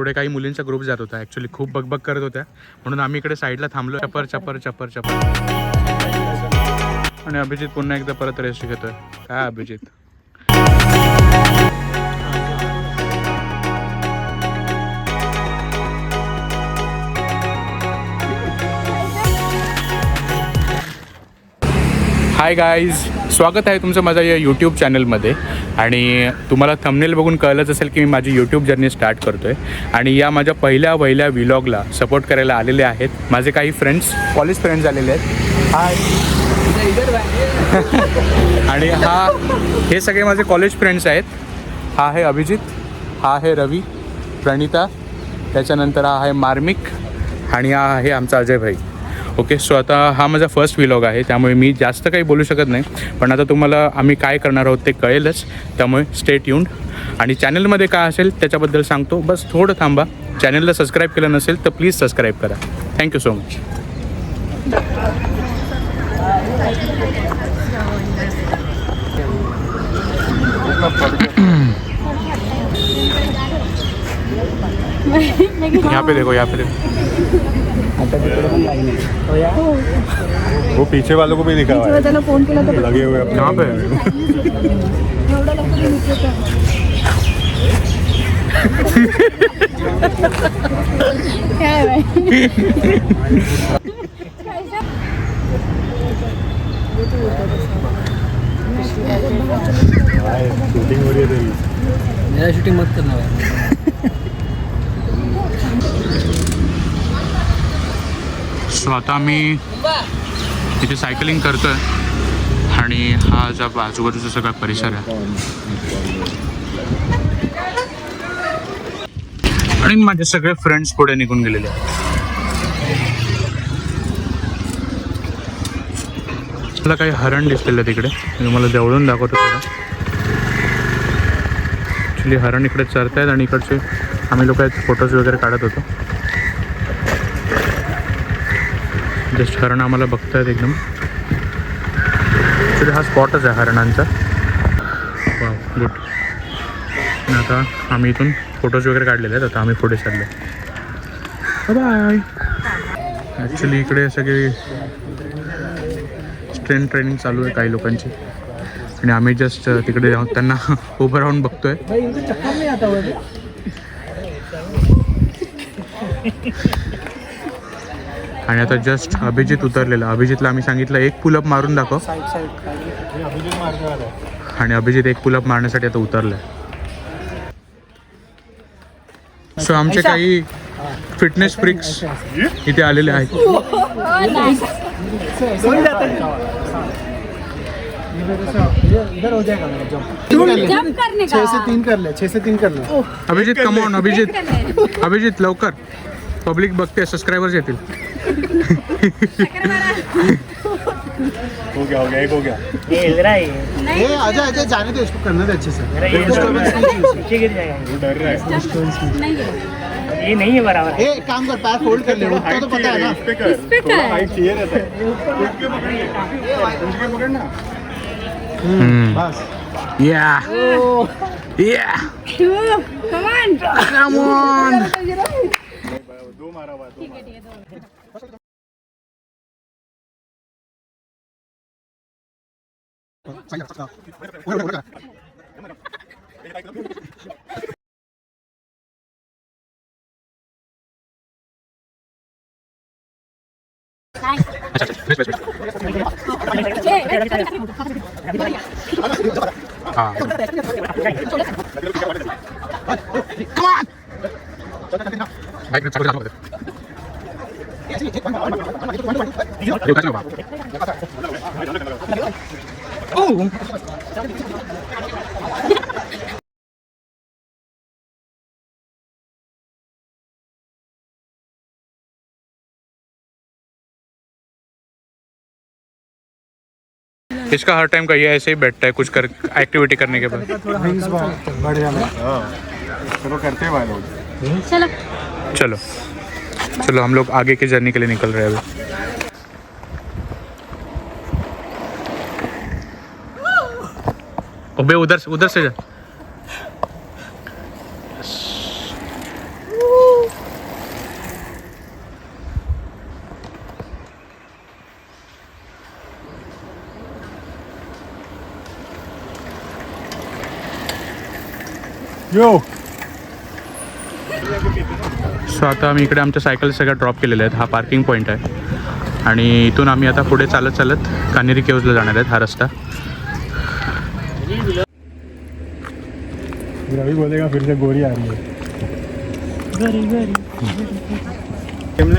पुढे काही मुलींचा ग्रुप जात होता. ॲक्च्युली खूप बकबक करत होत्या. म्हणून आम्ही इकडे साईडला थांबलो. चपर चपर चपर चपर आणि अभिजित पुन्हा एकदा परत रेस्ट घेतोय. काय अभिजित? हाय गाईज स्वागत आहे तुमचं माझ्या या यूट्यूब चॅनलमध्ये आणि तुम्हाला थंबनेल बघून कळलंच असेल की मी माझी यूट्यूब जर्नी स्टार्ट करतो आहे आणि या माझ्या पहिल्या पहिल्या विलॉगला सपोर्ट करायला आलेले आहेत. माझे काही फ्रेंड्स कॉलेज फ्रेंड्स आलेले आहेत. हाय आणि हा हे सगळे माझे कॉलेज फ्रेंड्स आहेत. हा आहे अभिजित हा आहे रवी प्रणिता त्याच्यानंतर हा आहे मार्मिक आणि हा आहे आमचा अजय भाई ओके सो आता हा माझा फर्स्ट विलॉग आहे त्यामुळे मी जास्त काही बोलू शकत नाही. पण आता तुम्हाला आम्ही काय करणार आहोत ते कळेलच. त्यामुळे स्टेट येऊन आणि चॅनलमध्ये काय असेल त्याच्याबद्दल सांगतो. बस थोडं थांबा. चॅनलला सबस्क्राईब केलं नसेल तर प्लीज सबस्क्राईब करा. थँक्यू सो मच यहाँ पे देखो यहाँ पे देखो. वो पीछे वालों को भी दिखा हुआ है त्याला फोन केला तर लगे हुए अपने। यहाँ पे। एवढा लवकर विचारत काय बाई शूटिंग हो रही है तेरी मेरा शूटिंग मत करना। भाई सो आता मी इथे सायकलिंग करतोय. आणि हा जा आजूबाजूचा सगळा परिसर आहे. आणि माझे सगळे फ्रेंड्स पुढे निघून गेलेले आहेत. मला काही हरण दिसलेलं तिकडे. मी तुम्हाला जवळून दाखवतो ॲक्च्युली हरण इकडे चरतायत आणि इकडचे आम्ही लोक फोटोज वगैरे काढत होतो. जस्ट हरण आम्हाला बघतायत एकदम. ॲक्च्युली हा स्पॉटच आहे हरणांचा. वा गुड आता आम्ही इथून फोटोज वगैरे काढलेले आहेत. आता आम्ही पुढे चाललो बाय ॲक्च्युली इकडे सगळे स्ट्रेन ट्रेनिंग चालू आहे काही लोकांची. आणि आम्ही जस्ट तिकडे जाऊन त्यांना उभं राहून बघतोय भाई इनको चक्कर नहीं आता हुआ आणि आता जस्ट अभिजित उतरलेला. अभिजितला आम्ही सांगितलं एक पुलअप मारून दाखव. साइड साइड अभिजीत मारने वाला है आणि अभिजित एक पुलअप मारण्यासाठी आता उतरलाय. सो आमचे काही फिटनेस फ्रिक्स इथे आलेले आहेत. इधर हो जाएगा मेरा जंप जंप करने छह से का. तीन कर ले छह से तीन कर ले अभिजित कमॉन अभिजित. अभिजित लवकर. पब्लिक बघते सबस्क्रायबर्स येतील. हो गया हो गया एक हो गया। ये हिल रहा है ये आजा आजा जाने दे उसको करने दे अच्छे से। नहीं चाहिए गिर जाएगा। डर रहा है. ये नहीं है बराबर। ए काम कर पैर फोल्ड कर ले उतना तो पता है ना। इस पे कर। इस पे थोड़ा कर. हाइट चाहिए रहता है। उठ के पकड़ ले। उठ के पकड़ना हम्म. बस। या। या। Come on. कम ऑन दो मारा हुआ 자기야 자 오래 오래 오래 아. Come on. 마이크를 잡고 잡아야 돼. 여기까지 와봐. इसका हर टाइम का ये ऐसे ही बैठता है कुछ कर एक्टिविटी करने के बाद। हाँ चलो करते हैं लोग चलो। चलो। चलो हम लोग आगे की जर्नी के लिए निकल रहे हैं अभी। बे उधर से उधर से जा. यो सो आता आम्ही इकडे आमच्या सायकल सगळ्या ड्रॉप केलेल्या आहेत. हा पार्किंग पॉईंट आहे. आणि इथून आम्ही आता पुढे चालत चालत कानेरी केवजला जाणार आहेत. हा रस्ता. रवि बोलेगा फिर से गोरी आ रही है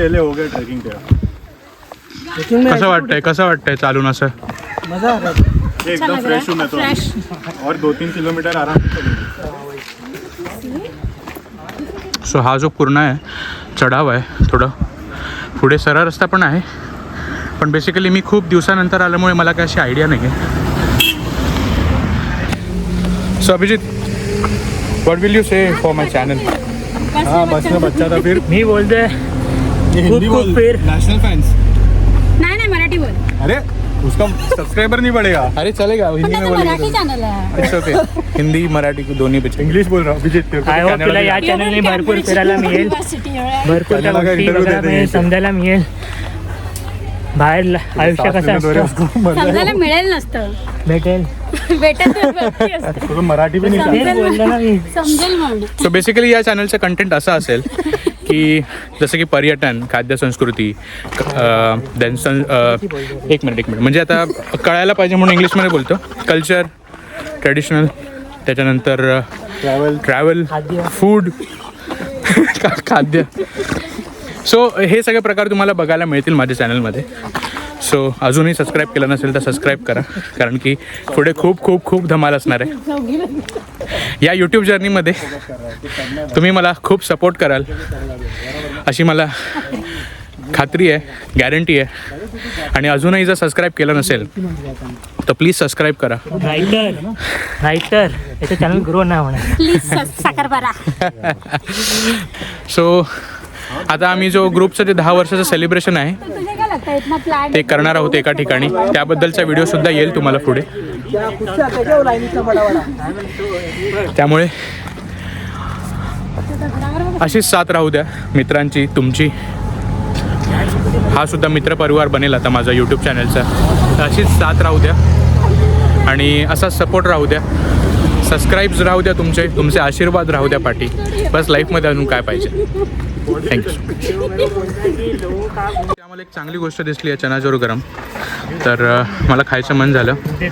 एले हो गए ट्रैकिंग तेरा कसं वाटतंय कसं वाटतंय चालून असं मजा आ रहा है एकदम फ्रेश हूँ मैं तो और दो तीन किलोमीटर आराम से चलेंगे सो हा जो पूर्ण आहे चढाव आहे थोडं पुढे सरळ रस्ता पण आहे पण बेसिकली मी खूप दिवसानंतर आल्यामुळे मला काय अशी आयडिया नाही आहे so Abhijit what will you say for my channel हाँ बस में बच्चा था फिर। मी बोलतोय ये हिंदी बोल, फिर। नेशनल फैंस नाही नाही मराठी बोल। अरे उसका सब्सक्राइबर नहीं बढ़ेगा। अरे चलेगा हिंदी में मराठी बोलेंगे चॅनल आहे इट्स ओके हिंदी मराठी को दोन्ही पिक्चर इंग्लिश बोल रहा हूँ को आय तो होप तुला या चॅनलने भरपूर फिरायला मिळेल। भरपूर त्या त्याला काय गोष्टी समजायला मिळेल। बाहेर आयुष्य कसं असतं? समजायला मिळेल नसतं. भेटेल. भेटत तर भरती असतं. उसको मराठी भी नहीं तेच बोललो ना मी. समजेल म्हणून. सो बेसिकली या चॅनलचं कंटेंट असं असेल की जसं की पर्यटन खाद्यसंस्कृती देन सं एक मिनिट एक मिनिट. म्हणजे आता कळायला पाहिजे म्हणून इंग्लिशमध्ये बोलतो. कल्चर ट्रेडिशनल त्याच्यानंतर ट्रैवल ट्रॅव्हल खाद्य. फूड खाद्य. सो हे सगळे प्रकार तुम्हाला बघायला मिळतील माझ्या चॅनलमध्ये सो अजूनही सबस्क्राईब केलं नसेल तर सबस्क्राईब करा. कारण की पुढे खूप खूप खूप धमाल असणार आहे. या यूट्यूब जर्नीमध्ये तुम्ही मला खूप सपोर्ट कराल. अशी मला खात्री आहे गॅरंटी आहे. आणि अजूनही जर सबस्क्राईब केलं नसेल तर प्लीज सबस्क्राईब करा. नाहीतर नाहीतर याचं चॅनल ग्रो नाही होणार. सो आता आम्ही जो ग्रुपचं जे दहा वर्षाचं सेलिब्रेशन आहे ते करणार आहोत एका ठिकाणी. त्याबद्दलचा व्हिडिओ सुद्धा येईल तुम्हाला पुढे. त्यामुळे अशीच साथ राहू द्या मित्रांची तुमची. हा सुद्धा मित्रपरिवार बनेल आता माझा यूट्यूब चॅनलचा तर अशीच साथ राहू द्या. आणि असाच सपोर्ट राहू द्या. सबस्क्राईब्स राहू द्या तुमचे. तुमचे आशीर्वाद राहू द्या पाठी. बस लाईफमध्ये अजून काय पाहिजे? थँक्यू आम्हाला एक चांगली गोष्ट दिसली आहे चनाचोर गरम. तर मला खायचं मन झालं. आहे.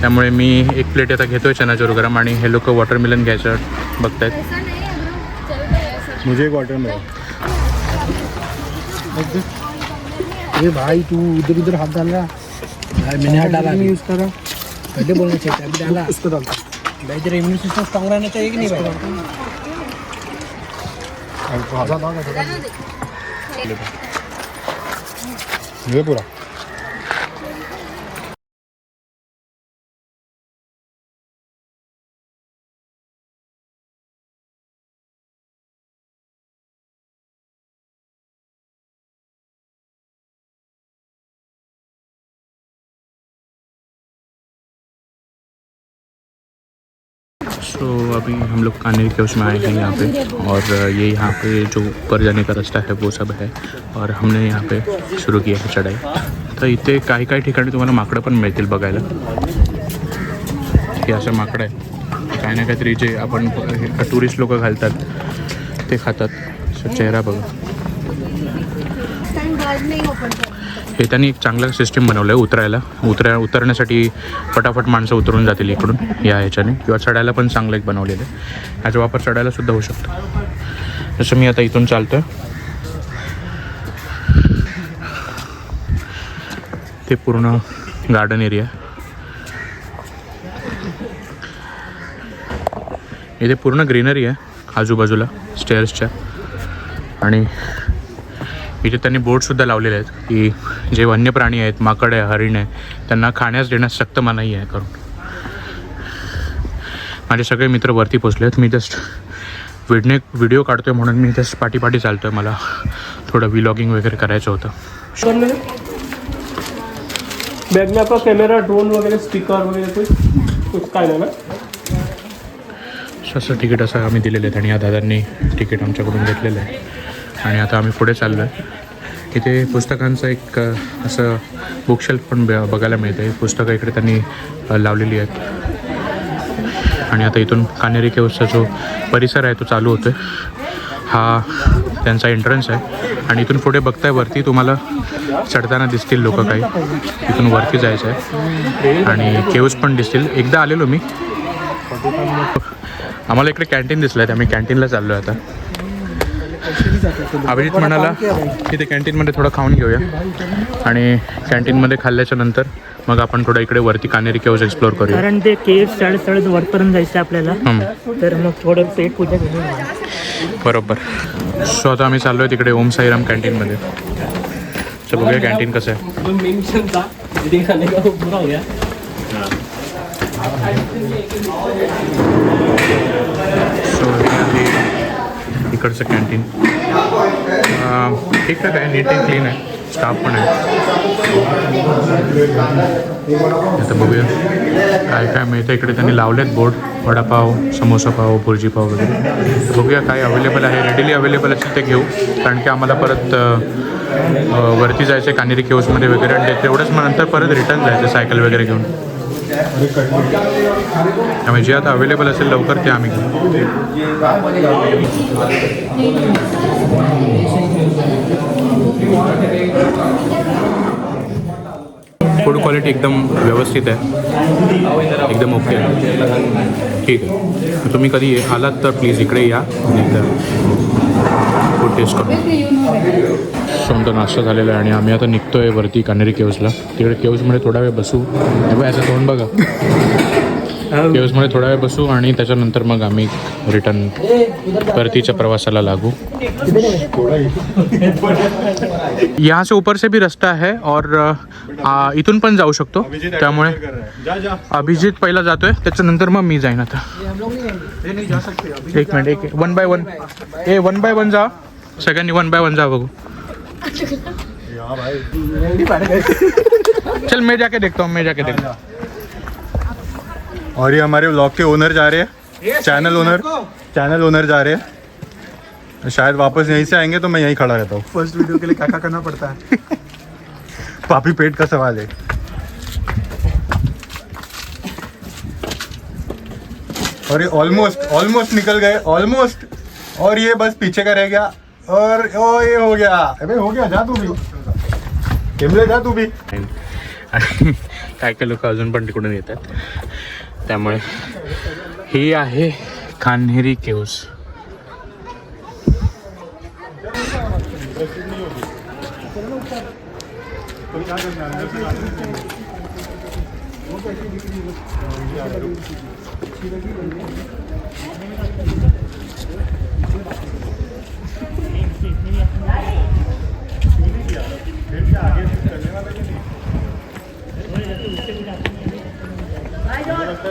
त्यामुळे मी एक प्लेट आता घेतोय चनाचोर गरम आणि हे लोक वॉटरमेलन घ्यायचं बघतायत. मुझे एक वाटर में ये भाई तू इधर उधर हाथ डाल रहा. भाई मैंने हाथ डाला यूज कर। पहले बोलना चाहिए अभी डाला। उसको डाल भाई तेरा इम्यून सिस्टम स्ट्रांग रहना चाहिए कि नहीं भाई? 好，上刀子，上刀。你了。अभी हम लोग कानेरी के उसमें आए हैं यहाँ पे। और ये यहाँ पे जो ऊपर जाने का रास्ता है, वो सब है। और हमने यहाँ पे सुरू किया है चढाई। तर इथे काही काही ठिकाणी तुम्हाला माकडं पण मिळतील बघायला हे माकडं आहे काही ना काहीतरी जे आपण टुरिस्ट लोक घालतात, ते खातात। चेहरा बघा। हे त्यांनी एक चांगलं सिस्टीम बनवलं आहे उतरायला. उतरा उतरण्यासाठी फटाफट माणसं उतरून जातील इकडून या ह्याच्याने. किंवा चढायला पण चांगलं एक बनवलेलं आहे. ह्याचा वापर चढायला सुद्धा होऊ शकतो. जसं मी आता इथून चालतो ते पूर्ण गार्डन एरिया इथे पूर्ण ग्रीनरी आहे आजूबाजूला स्टेअर्सच्या आणि इथे त्यांनी बोर्डसुद्धा लावलेले आहेत की जे वन्य प्राणी आहेत माकड आहे हरिण आहे त्यांना खाण्यास देण्यास सक्त मनाई आहे करून. माझे सगळे मित्र वरती पोचले आहेत. मी जस्ट व्हिडने व्हिडिओ काढतोय म्हणून मी जस्ट पाठी पाठी चालतोय. मला थोडं व्लॉगिंग वगैरे करायचं होतं. बैग में आपका कैमरा ड्रोन वगैरह स्पीकर वगैरह कुछ कुछ काय नाही ना? असं तिकीट असं आम्ही दिलेलं आहे आणि या दादांनी तिकीट आमच्याकडून घेतलेलं आहे. आणि आता आम्ही पुढे चाललो आहे इथे पुस्तकांचं एक असं बुकशेल्फ पण ब- बघायला मिळतं आहे पुस्तकं इकडे त्यांनी लावलेली आहेत. आणि आता इथून कानेरी केव्सचा जो परिसर आहे तो चालू होतो आहे हा त्यांचा एंट्रन्स आहे. आणि इथून पुढे बघताय वरती तुम्हाला चढताना दिसतील लोक काही. इथून वरती जायचं आहे. आणि केव्स पण दिसतील. एकदा आलेलो मी. आम्हाला इकडे कॅन्टीन दिसलं आहे आम्ही कॅन्टीनला चाललो आहे आता. अभिजित म्हणाला की ते कॅन्टीनमध्ये थोडं खाऊन घेऊया. आणि कॅन्टीनमध्ये खाल्ल्याच्या नंतर मग आपण थोडं इकडे वरती कानेरी केव्स एक्सप्लोर करूया. कारण ते केव्ह चढत चढत वरपर्यंत जायचं आपल्याला. तर मग थोडं पेट पूजा घेऊन बरोबर. सो आता आम्ही चाललो आहे तिकडे ओम साईराम कॅन्टीनमध्ये. तर बघूया कॅन्टीन कसं हे. आहे इकडचं कॅन्टीन ठीक आहे नीट अँड क्लीन आहे. स्टाफ पण आहे. आता बघूया. काय काय मिळतं? इकडे त्यांनी लावलेत बोर्ड वडापाव समोसा पाव भुर्जी पाव वगैरे. बघूया काय अवेलेबल आहे. रेडीली अवेलेबल असेल ते घेऊ. कारण की आम्हाला परत वरती जायचं आहे कानेरी केव्समध्ये वगैरे. आणि तेवढंच मग नंतर परत रिटर्न जायचं सायकल वगैरे घेऊन. त्यामुळे जे आता अवेलेबल असेल लवकर ते आम्ही घेऊ. फूड क्वालिटी एकदम व्यवस्थित आहे. एकदम ओके आहे. ठीक आहे. तुम्ही कधी आलात तर प्लीज इकडे या. फूड टेस्ट करू समजा नाश्ता झालेला आहे आणि आम्ही आता निघतोय वरती कानेरी केव्सला तिकडे केव्समध्ये थोडा वेळ बसू. बघ, याचं तोंड बघा. केव्समध्ये थोडा वेळ बसू आणि त्याच्यानंतर मग आम्ही रिटर्न परतीच्या प्रवासाला लागू. यहाँ से ऊपर से भी रास्ता है और आ, इथून पण जाऊ शकतो. त्यामुळे जा जा. अभिजित पहिला जातोय त्याच्यानंतर मग मी जाईन आता. एक मिनिट एक one by one A one by one जा. सगळ्यांनी वन बाय वन जा बघू. चल मैं जाके देखता हूँ मैं जाके देखता हूँ और ये हमारे ब्लॉग के ओनर जा रहे हैं. चैनल ओनर चैनल ओनर जा रहे हैं. शायद वापस यहीं से आएँगे तो मैं यहीं खड़ा रहता हूँ. फ़र्स्ट वीडियो के लिए क्या क्या करना पड़ता है? पापी पेट का सवाल है? और ये ऑलमोस्ट ऑलमोस्ट निकल गए ऑलमोस्ट और ये बस पीछे का रह गया। और ओ ये हो गया। अबे हो गया जा तू भी। केमले जा तू भी। काय काय लोक अजून पण तिकडून येतात. त्यामुळे ही आहे कान्हेरी केव्स.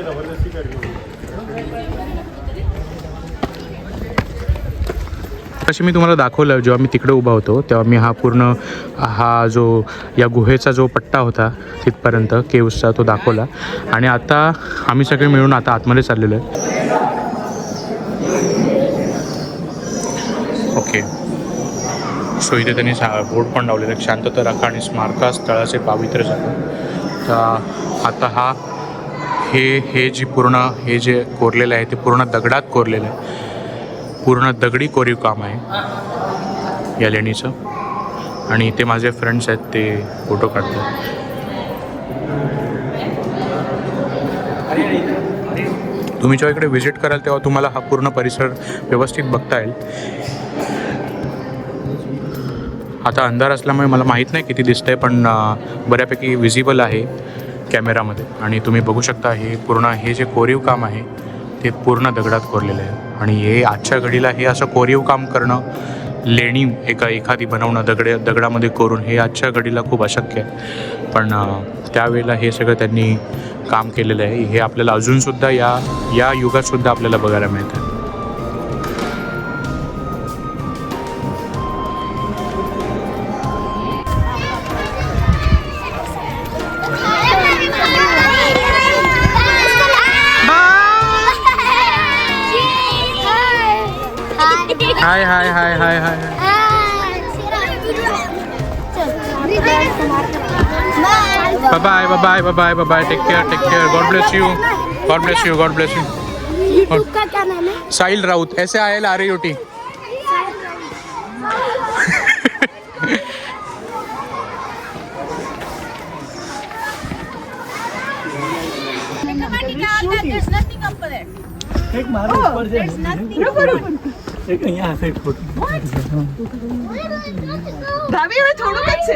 जबरदस्ती कर रही है तसे मी तुम्हाला दाखवलं जेव्हा मी तिकडे उभा होतो तेव्हा मी हा पूर्ण हा जो या गुहेचा जो पट्टा होता तिथपर्यंत केव्सचा तो दाखवला. आणि आता आम्ही सगळे मिळून आता आतमध्ये चाललेलो आहे. ओके. सो इथे त्यांनी सा बोर्ड पण लावलेलं आहे शांतता राखा आणि स्मारका स्थळाचे पावित्र्य झालं तर आता हा हे हे जी पूर्ण हे जे कोरलेलं आहे ते पूर्ण दगडात कोरलेलं आहे. पूर्ण दगडी कोरीव काम आहे या लेणीचं. आणि इथे माझे फ्रेंड्स आहेत ते फोटो काढतात. तुम्ही जेव्हा इकडे व्हिजिट कराल तेव्हा तुम्हाला हा पूर्ण परिसर व्यवस्थित बघता येईल. आता अंधार असल्यामुळे मला माहीत नाही किती दिसतंय पण बऱ्यापैकी विजिबल आहे कॅमेरामध्ये आणि तुम्ही बघू शकता हे पूर्ण हे जे कोरीव काम आहे ते पूर्ण दगडात कोरलेलं आहे. आणि हे आजच्या घडीला हे असं कोरीव काम करणं लेणी एका एखादी बनवणं दगडे दगडामध्ये कोरून हे आजच्या घडीला खूप अशक्य आहे. पण त्यावेळेला हे सगळं त्यांनी काम केलेलं आहे. हे आपल्याला अजूनसुद्धा या या युगातसुद्धा आपल्याला बघायला मिळतं bye bye bye bye bye bye take care take care God bless you God bless you God bless you YouTube का क्या नाम है? Sahil Raut S I L R A U T भाभी हमें थोड़ा कट से.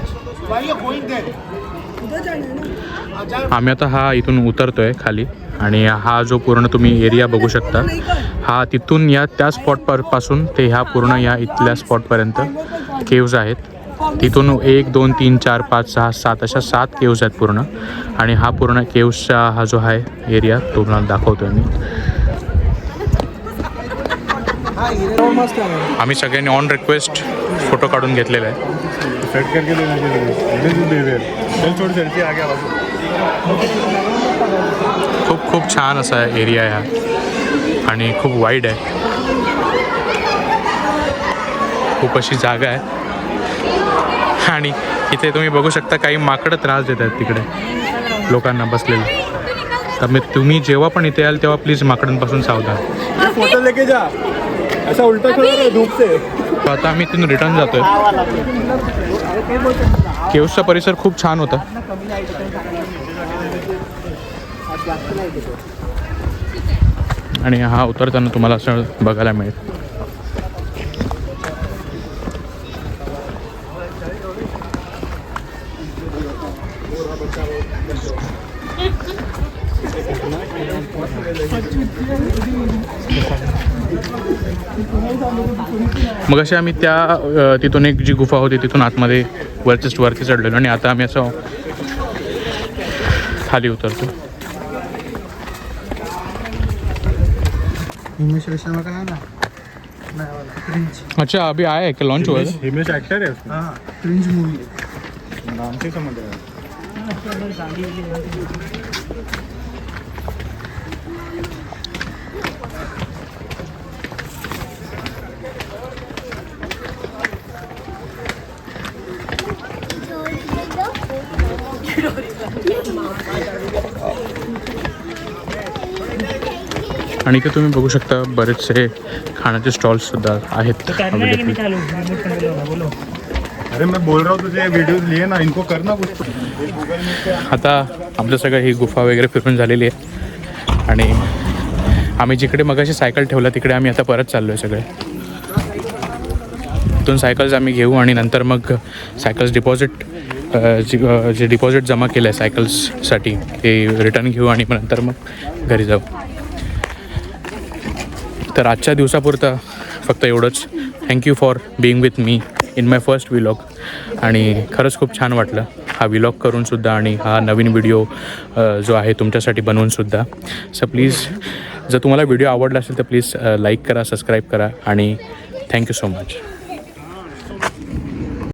आम्ही आता हा इथून उतरतोय खाली आणि हा जो पूर्ण तुम्ही एरिया बघू शकता हा तिथून या त्या स्पॉट परपासून ते ह्या पूर्ण या इथल्या स्पॉटपर्यंत केव्ज आहेत. तिथून एक दोन तीन चार पाच सहा सात अशा सात केव्ज आहेत पूर्ण. आणि हा पूर्ण केव्सचा हा जो आहे एरिया तो तुम्हाला दाखवतोय मी. आम्ही सगळ्यांनी ऑन रिक्वेस्ट फोटो काढून घेतलेला आहे सेट करके चाहिए खूप खूप छान असा एरिया आहे हा. आणि खूप वाईड आहे. खूप अशी जागा आहे. आणि इथे तुम्ही बघू शकता काही माकडं त्रास देत आहेत तिकडे. लोकांना बसलेले. तर मी तुम्ही जेव्हा पण इथे याल तेव्हा प्लीज माकडांपासून सावधान. फोटो लेके जा. ऐसा उल्टा खड़ा रहे धूप से तर आता आम्ही इथून रिटर्न जातोय. केव्सचा परिसर खूप छान होता. आणि हा उतरताना तुम्हाला असं बघायला मिळेल. मग असे आम्ही त्या तिथून एक जी गुफा होती तिथून आतमध्ये वरचेच वरती चढलेलो आणि आता आम्ही असं खाली उतरतो. हिमेश रेशमा का है ना अच्छा अभी आया है लॉन्च हुआ है? हिमेश एक्टर है उसमें? हाँ क्रिंज मूवी नाम से समझ रहा आणि इथे तुम्ही बघू शकता बरेचसे खाण्याचे स्टॉल्स सुद्धा आहेत अरे मैं बोल रहा हूँ तुझे लिए ना इनको करना कुछ। आता आपलं सगळं ही गुफा वगैरे फिरून झालेली आहे. आणि आम्ही जिकडे मगाशी सायकल ठेवला तिकडे आम्ही आता परत चाललो आहे सगळे. इथून सायकल्स आम्ही घेऊ आणि नंतर मग सायकल्स डिपॉझिट जे जे डिपॉझिट जमा केलं आहे सायकल्ससाठी ते रिटर्न घेऊ आणि मग नंतर मग घरी जाऊ. तर आजच्या दिवसापुरता फक्त एवढंच. Thank you for being with me in my first vlog आणि खरंच खूप छान वाटलं हा विलॉग करूनसुद्धा आणि हा नवीन व्हिडिओ जो आहे तुमच्यासाठी बनवूनसुद्धा सो प्लीज जर तुम्हाला व्हिडिओ आवडला असेल तर प्लीज लाईक करा सबस्क्राईब करा आणि थँक्यू सो मच